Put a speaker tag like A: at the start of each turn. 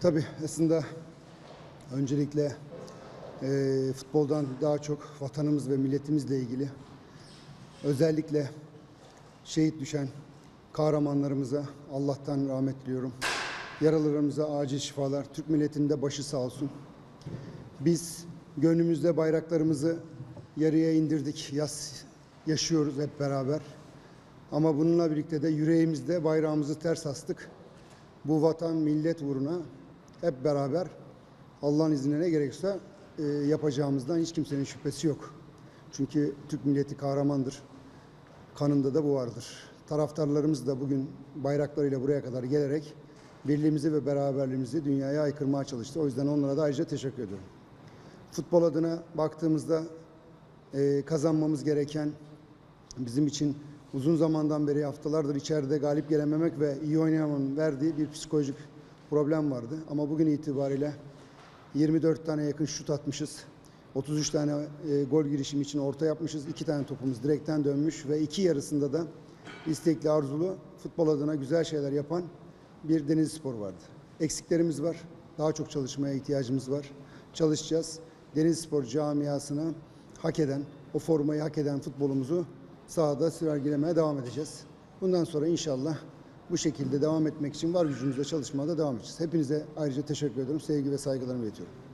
A: Tabii aslında öncelikle e, futboldan daha çok vatanımız ve milletimizle ilgili özellikle şehit düşen kahramanlarımıza Allah'tan rahmet diliyorum. Yaralılarımıza acil şifalar. Türk milletinin de başı sağ olsun. Biz gönlümüzde bayraklarımızı yarıya indirdik. Yas, yaşıyoruz hep beraber. Ama bununla birlikte de yüreğimizde bayrağımızı ters astık. Bu vatan, millet uğruna hep beraber Allah'ın izniyle ne gerekirse e, yapacağımızdan hiç kimsenin şüphesi yok. Çünkü Türk milleti kahramandır. Kanında da bu vardır. Taraftarlarımız da bugün bayraklarıyla buraya kadar gelerek birliğimizi ve beraberliğimizi dünyaya aykırmaya çalıştı. O yüzden onlara da ayrıca teşekkür ediyorum. Futbol adına baktığımızda e, kazanmamız gereken bizim için uzun zamandan beri haftalardır içeride galip gelememek ve iyi oynayamamanın verdiği bir psikolojik problem vardı. Ama bugün itibariyle 24 tane yakın şut atmışız. 33 tane e, gol girişimi için orta yapmışız. 2 tane topumuz direkten dönmüş ve iki yarısında da istekli arzulu futbol adına güzel şeyler yapan bir deniz spor vardı. Eksiklerimiz var. Daha çok çalışmaya ihtiyacımız var. Çalışacağız. Deniz spor camiasına hak eden, o formayı hak eden futbolumuzu sahada sergilemeye devam edeceğiz. Bundan sonra inşallah bu şekilde devam etmek için var gücümüzle çalışmaya da devam edeceğiz. Hepinize ayrıca teşekkür ediyorum. Sevgi ve saygılarımı iletiyorum.